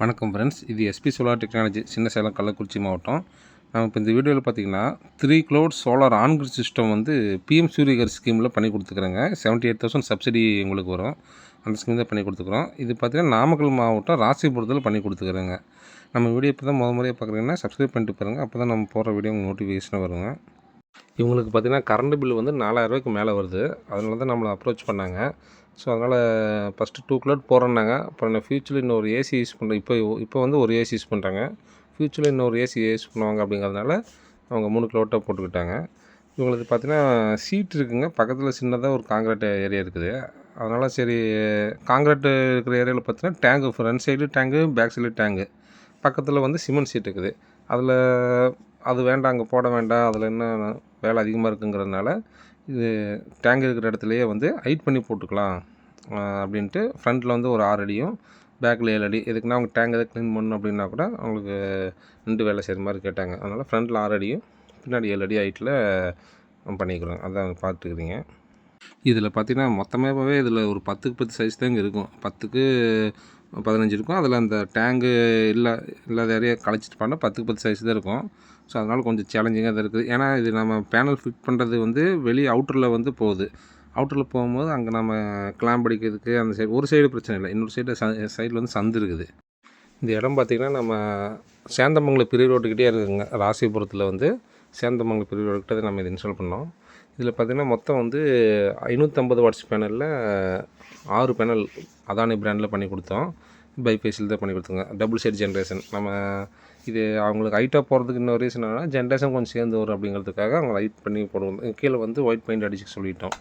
வணக்கம் ஃப்ரெண்ட்ஸ் இது SP solar technology சின்ன சேலம் கள்ளக்குறிச்சி மாவட்டம். நம்ம இப்போ இந்த வீடியோவில் பார்த்தீங்கன்னா three kilowatt solar on grid system வந்து பிஎம் சூரியகர் ஸ்கீமில் பண்ணி கொடுத்துக்குறேங்க செவன்ட்டி எயிட் தௌசண்ட் சப்சிடி உங்களுக்கு வரும். அந்த ஸ்கீம் தான் பண்ணி கொடுத்துக்குறோம் இது பார்த்தீங்கன்னா நாமக்கல் மாவட்டம் ராசிபுரத்தில் பண்ணி கொடுத்துக்குறேங்க நம்ம வீடியோ இப்போ தான் முத முறையாக பார்க்குறீங்கன்னா சப்ஸ்கிரைப் பண்ணிட்டு பாருங்கள் அப்போ தான் நம்ம போகிற வீடியோ உங்களுக்கு நோட்டிஃபிகேஷனாக வருங்க. இவங்களுக்கு பார்த்திங்கன்னா கரண்ட் பில் வந்து நாலாயிரரூவாய்க்கு மேலே வருது. அதனால தான் நம்மளை அப்ரோச் பண்ணாங்க. ஸோ அதனால் ஃபஸ்ட்டு டூ கிலோட் போகிறேன்னாங்க அப்புறம் நான் ஃப்யூச்சரில் இன்னொரு ஏசி யூஸ் பண்ணுறேன் இப்போ இப்போ வந்து ஒரு ஏசி யூஸ் பண்ணுறாங்க ஃப்யூச்சரில் இன்னொரு ஏசி யூஸ் பண்ணுவாங்க அப்படிங்கிறதுனால அவங்க மூணு கிலோட்டாக போட்டுக்கிட்டாங்க. இவங்களுக்கு பார்த்தீங்கன்னா சீட் இருக்குங்க. பக்கத்தில் சின்னதாக ஒரு காங்கிரீட் ஏரியா இருக்குது. அதனால் சரி காங்கிரீட் இருக்கிற ஏரியாவில் பார்த்தீங்கன்னா tank front side tank back side tank. பக்கத்தில் வந்து சிமெண்ட் சீட் இருக்குது. அதில் அது வேண்டாம் அங்கே போட வேண்டாம். அதில் என்ன வேலை அதிகமாக இருக்குங்கிறதுனால இது டேங்க் இருக்கிற இடத்துலையே வந்து ஹைட் பண்ணி போட்டுக்கலாம். அப்படின்ட்டு ஃப்ரண்ட்டில் வந்து ஒரு ஆறு அடியும் பேக்கில் ஏழு அடி. எதுக்குன்னா அவங்க டேங்க் எதாவது க்ளீன் பண்ணணும் அப்படின்னா கூட அவங்களுக்கு ரெண்டு வேலை செய்கிற மாதிரி கேட்டாங்க. அதனால் ஃப்ரண்ட்டில் ஆறு அடியும் பின்னாடி ஏழு அடி ஹைட்டில் பண்ணிக்கிறோம். அதான் பார்த்துக்கிறீங்க. இதில் பார்த்தீங்கன்னா மொத்தமாகவே இதில் ஒரு பத்துக்கு பத்து சைஸ் தான் இங்கே இருக்கும். பத்துக்கு பதினஞ்சு இருக்கும். அதில் அந்த டேங்கு இல்லை இல்லாத ஏரியா கழிச்சிட்டு பண்ணால் பத்துக்கு பத்து சைஸ் தான் இருக்கும். ஸோ அதனால் கொஞ்சம் சேலஞ்சிங்காக தான் இருக்குது. ஏன்னா இது நம்ம பேனல் ஃபிட் பண்ணுறது வந்து வெளியே அவுட்டரில் வந்து போகுது. அவுட்டரில் போகும்போது அங்கே நம்ம கிளாம்ப் அடிக்கிறதுக்கு அந்த சைடு ஒரு சைடு பிரச்சனை இல்லை. இன்னொரு சைடு சைடில் வந்து சந்து இருக்குது. இந்த இடம் பார்த்திங்கன்னா நம்ம சேந்தமங்கலம் பெரிய ரோட்டுக்கிட்டே இருக்குங்க. ராசிபுரத்தில் வந்து சேந்தமங்கலம் பெரிய ரோட்டுக்கிட்ட தான் நம்ம இது இன்ஸ்டால் பண்ணோம். இதில் பார்த்திங்கன்னா மொத்தம் வந்து ஐநூற்றம்பது வாட்ஸ் பேனலில் ஆறு பேனல் அதானி பிராண்டில் பண்ணி கொடுத்தோம். பைபேஸில் தான் பண்ணி கொடுத்தோங்க. டபுள் சைட் ஜென்ரேஷன் நம்ம இது அவங்களுக்கு ஹைட்டாக போகிறதுக்கு இன்னொரு ரீசன் என்னென்னா ஜென்ரேஷன் கொஞ்சம் சேர்ந்து வரும் அப்படிங்கிறதுக்காக அவங்க ஹைட் பண்ணி போடுவோம். கீழே வந்து ஒயிட் பெயிண்ட் அடிச்சு சொல்லிட்டோம்.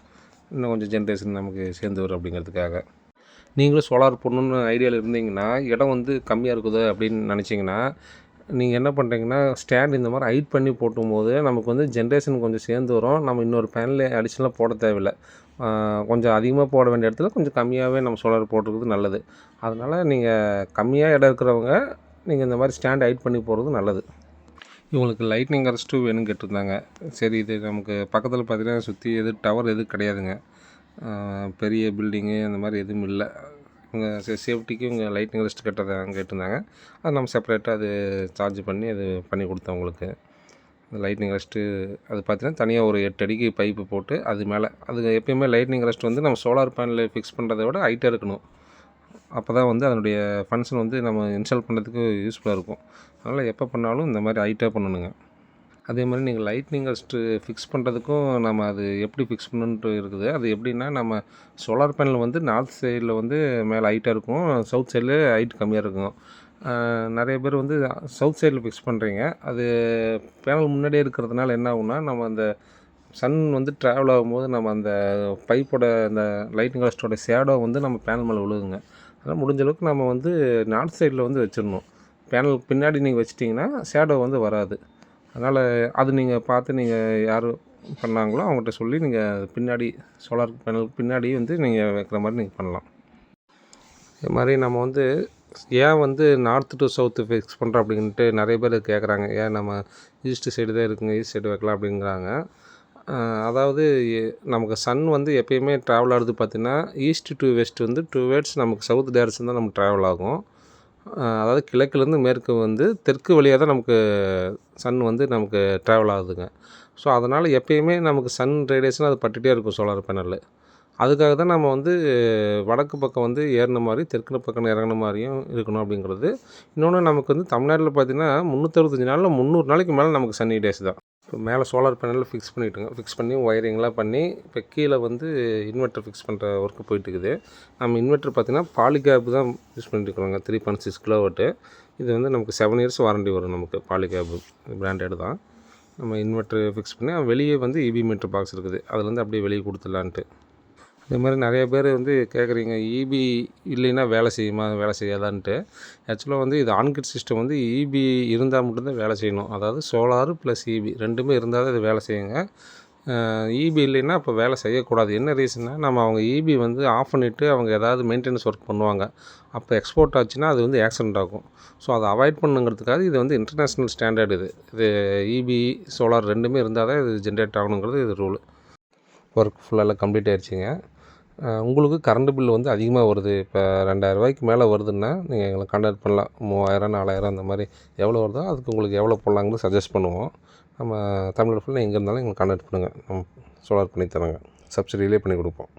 இன்னும் கொஞ்சம் ஜென்ரேஷன் நமக்கு சேர்ந்து வரும் அப்படிங்கிறதுக்காக. நீங்களும் சோலார் போடணுன்னு ஐடியாவில் இருந்தீங்கன்னா இடம் வந்து கம்மியாக இருக்குது அப்படின்னு நினச்சிங்கன்னா நீங்கள் என்ன பண்ணுறீங்கன்னா ஸ்டாண்ட் இந்த மாதிரி ஹைட் பண்ணி போட்டும்போது நமக்கு வந்து ஜென்ரேஷன் கொஞ்சம் சேர்ந்து வரும். நம்ம இன்னொரு பேனில் அடிஷனலாக போட தேவையில்லை. கொஞ்சம் அதிகமாக போட வேண்டிய இடத்துல கொஞ்சம் கம்மியாகவே நம்ம சோலார் போட்டுருக்கிறது நல்லது. அதனால் நீங்கள் கம்மியாக இடம் இருக்கிறவங்க நீங்கள் இந்த மாதிரி ஸ்டாண்ட் ஹைட் பண்ணி போகிறது நல்லது. இவங்களுக்கு லைட்னிங் அரஸ்ட்டு வேணும்னு கேட்டிருந்தாங்க. சரி இது நமக்கு பக்கத்தில் பார்த்தீங்கன்னா சுற்றி எது டவர் எதுவும் கிடையாதுங்க. பெரிய பில்டிங்கு அந்த மாதிரி எதுவும் இல்லை. இவங்க சேஃப்டிக்கு இவங்க லைட்னிங் அரெஸ்ட் அங்கே கேட்டிருந்தாங்க. அது நம்ம செப்பரேட்டாக அது சார்ஜ் பண்ணி அது பண்ணி கொடுத்தோம் உங்களுக்கு அந்த லைட்னிங் ரெஸ்ட்டு அது பார்த்தீங்கன்னா தனியாக ஒரு எட்டு அடிக்கு பைப்பு போட்டு அது மேலே அது எப்பயுமே லைட்னிங் ரெஸ்ட் வந்து நம்ம சோலார் பேனலில் ஃபிக்ஸ் பண்ணுறதை விட ஹைட்டாக இருக்கணும். அப்போ தான் வந்து அதனுடைய ஃபங்க்ஷன் வந்து நம்ம இன்ஸ்டால் பண்ணுறதுக்கு யூஸ்ஃபுல்லாக இருக்கும். அதனால் எப்போ பண்ணாலும் இந்த மாதிரி ஹைட்டாக பண்ணணுங்க. அதே மாதிரி நீங்கள் லைட்னிங் ரெஸ்ட்டு ஃபிக்ஸ் பண்ணுறதுக்கும் நம்ம அது எப்படி ஃபிக்ஸ் பண்ணுன்ட்டு இருக்குது. அது எப்படின்னா நம்ம சோலார் பேனல் வந்து நார்த் சைடில் வந்து மேலே ஹைட்டாக இருக்கும். சவுத் சைடில் ஹைட் கம்மியாக இருக்கும். நிறைய பேர் வந்து சவுத் சைடில் ஃபிக்ஸ் பண்ணுறீங்க அது பேனல் முன்னாடியே இருக்கிறதுனால என்ன ஆகும்னா நம்ம அந்த சன் வந்து ட்ராவல் ஆகும்போது நம்ம அந்த பைப்போட அந்த லைட்டிங் ரெஸ்ட்டோட ஷேடோ வந்து நம்ம பேனல் மேலே விழுகுங்க. அதனால் முடிஞ்ச அளவுக்கு நம்ம வந்து நார்த் சைடில் வந்து வச்சிடணும். பேனல் பின்னாடி நீங்கள் வச்சிட்டிங்கன்னா ஷேடோ வந்து வராது. அதனால் அது நீங்கள் பார்த்து நீங்கள் யார் பண்ணாங்களோ அவங்ககிட்ட சொல்லி நீங்கள் பின்னாடி சோலார் பேனலுக்கு பின்னாடி வந்து நீங்கள் வைக்கிற மாதிரி நீங்கள் பண்ணலாம். இது மாதிரி நம்ம வந்து ஏன் வந்து நார்த்து டு சவுத்து ஃபிக்ஸ் பண்ணுறோம் அப்படின்ட்டு நிறைய பேர் கேட்குறாங்க ஏன் நம்ம ஈஸ்ட் சைடு தான் இருக்குங்க ஈஸ்ட் சைடு வைக்கலாம் அப்படிங்கிறாங்க. அதாவது நமக்கு சன் வந்து எப்பயுமே ட்ராவல் ஆகுது பார்த்தீங்கன்னா ஈஸ்ட் டு வெஸ்ட் வந்து டூ வேர்ட்ஸ் நமக்கு சவுத் டேரக்ஷன் தான் நமக்கு ட்ராவல் ஆகும். அதாவது கிழக்குலேருந்து மேற்கு வந்து தெற்கு வழியாக தான் நமக்கு சன் வந்து நமக்கு ட்ராவல் ஆகுதுங்க. ஸோ அதனால் எப்பயுமே நமக்கு சன் ரேடியேஷன் அது பட்டுகிட்டே இருக்கும் சோலார் பேனலு அதுக்காக தான் நம்ம வந்து வடக்கு பக்கம் வந்து ஏறின மாதிரி தெற்கு பக்கம் இறங்கின மாதிரியும் இருக்கணும் அப்படிங்கிறது. இன்னொன்று நமக்கு வந்து தமிழ்நாட்டில் பார்த்தீங்கன்னா முந்நூற்றறுபத்தஞ்சு நாளில் முந்நூறு நாளைக்கு மேலே நமக்கு சன்னி டேஸ் தான். இப்போ மேலே சோலார் பேனலில் ஃபிக்ஸ் பண்ணிட்டுங்க. ஃபிக்ஸ் பண்ணி ஒயரிங்லாம் பண்ணி இப்போ கீழே வந்து இன்வெர்ட்டர் ஃபிக்ஸ் பண்ணுற ஒர்க்கு போயிட்டு இருக்குது நம்ம இன்வெர்ட்டர் பார்த்திங்கன்னா பாலிகேப் தான் யூஸ் பண்ணிட்டுருக்குறோங்க. த்ரீ பாயிண்ட் சிக்ஸ் கிலோவாட்டு இது வந்து நமக்கு செவன் இயர்ஸ் வாரண்டி வரும் நமக்கு பாலிகேப் பிராண்டட் தான். நம்ம இன்வெர்ட்டர் ஃபிக்ஸ் பண்ணி வெளியே வந்து இபி மீட்டர் பாக்ஸ் இருக்குது. அதுலேருந்து அப்படியே வெளியே கொடுத்துடலான்ட்டு. இது மாதிரி நிறைய பேர் வந்து கேட்குறீங்க இபி இல்லைன்னா வேலை செய்யுமா? வேலை செய்யாதான்ட்டு. ஆக்சுவலாக வந்து இது ஆன்கிட் சிஸ்டம் வந்து இபி இருந்தால் மட்டும்தான் வேலை செய்யணும். அதாவது சோலார் ப்ளஸ் இபி ரெண்டுமே இருந்தால் தான் இது வேலை செய்யுங்க. இபி இல்லைன்னா அப்போ வேலை செய்யக்கூடாது. என்ன ரீசன்னா நம்ம அவங்க இபி வந்து ஆஃப் பண்ணிவிட்டு அவங்க ஏதாவது மெயின்டெனன்ஸ் ஒர்க் பண்ணுவாங்க. அப்போ எக்ஸ்போர்ட் ஆச்சுன்னா அது வந்து ஆக்சிடென்ட் ஆகும். ஸோ அதை அவாய்ட் பண்ணுங்கிறதுக்காக இது வந்து இன்டர்நேஷ்னல் ஸ்டாண்டர்ட் இது. இது இபி சோலார் ரெண்டுமே இருந்தால் தான் இது ஜென்ரேட் ஆகணுங்கிறது இது ரூல் ஒர்க் ஃபுல்லாக கம்ப்ளீட் ஆயிடுச்சுங்க. உங்களுக்கு கரண்ட் பில் வந்து அதிகமாக வருது. இப்போ ரெண்டாயிரரூவாய்க்கு மேலே வருதுன்னா நீங்கள் எங்களை கான்டாக்ட் பண்ணலாம். மூவாயிரம் நாலாயிரம் அந்த மாதிரி எவ்வளோ வருதோ அதுக்கு உங்களுக்கு எவ்வளோ போடலாங்கிறது சஜஸ்ட் பண்ணுவோம். நம்ம தமிழ்நாடு ஃபுல்லாக எங்கே இருந்தாலும் எங்களை கான்டாக்ட் பண்ணுங்கள் நம்ம சோலார் பண்ணி தராங்க. சப்சிடியிலே பண்ணி கொடுப்போம்.